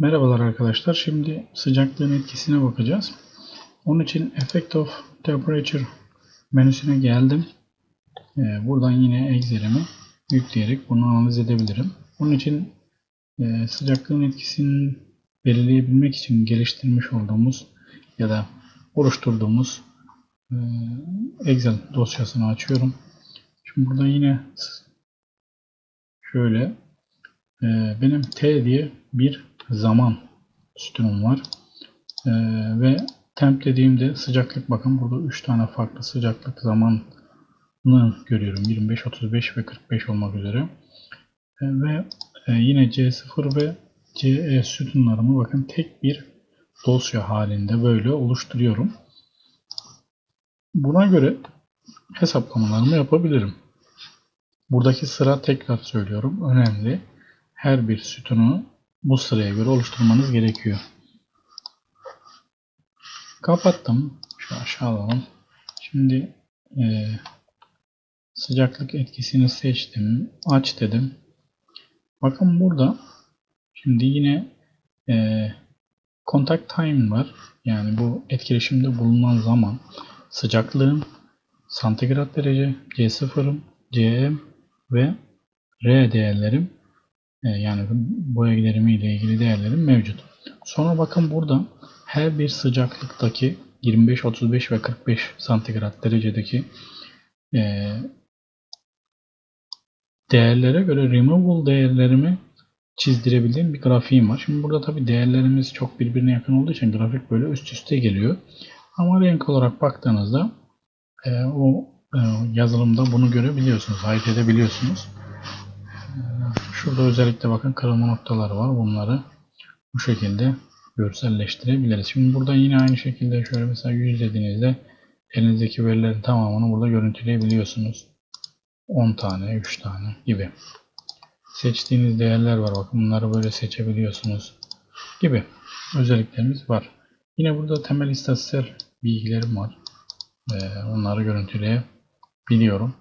Merhabalar arkadaşlar. Şimdi sıcaklığın etkisine bakacağız. Onun için Effect of Temperature menüsüne geldim. Ee, buradan yine Excel'imi yükleyerek bunu analiz edebilirim. Bunun için e, sıcaklığın etkisini belirleyebilmek için geliştirmiş olduğumuz ya da oluşturduğumuz e, Excel dosyasını açıyorum. Şimdi burada yine şöyle e, benim T diye bir zaman sütunum var. E, ve temp dediğimde sıcaklık bakın burada 3 tane farklı sıcaklık zamanını görüyorum. 25, 35 ve 45 olmak üzere. E, ve e, yine C0 ve CE sütunlarımı bakın tek bir dosya halinde böyle oluşturuyorum. Buna göre hesaplamalarımı yapabilirim. Buradaki sıra tekrar söylüyorum önemli. Her bir sütunu bu sıraya göre oluşturmanız gerekiyor. Kapattım. Şu aşağı alalım. Şimdi e, sıcaklık etkisini seçtim. Aç dedim. Bakın burada şimdi yine e, contact time var. Yani bu etkileşimde bulunan zaman sıcaklığın santigrat derece, C0'ım, CM ve R değerlerim yani boya giderimi ile ilgili değerlerim mevcut. Sonra bakın burada her bir sıcaklıktaki 25, 35 ve 45 santigrat derecedeki e, değerlere göre removable değerlerimi çizdirebildiğim bir grafiğim var. Şimdi burada tabi değerlerimiz çok birbirine yakın olduğu için grafik böyle üst üste geliyor. Ama renk olarak baktığınızda e, o e, yazılımda bunu görebiliyorsunuz, ayırt edebiliyorsunuz. Şurada özellikle bakın kırılma noktaları var. Bunları bu şekilde görselleştirebiliriz. Şimdi burada yine aynı şekilde şöyle mesela 100 dediğinizde elinizdeki verilerin tamamını burada görüntüleyebiliyorsunuz. 10 tane, 3 tane gibi. Seçtiğiniz değerler var. Bakın bunları böyle seçebiliyorsunuz gibi özelliklerimiz var. Yine burada temel istatistiksel bilgilerim var. Ee, onları görüntüleyebiliyorum.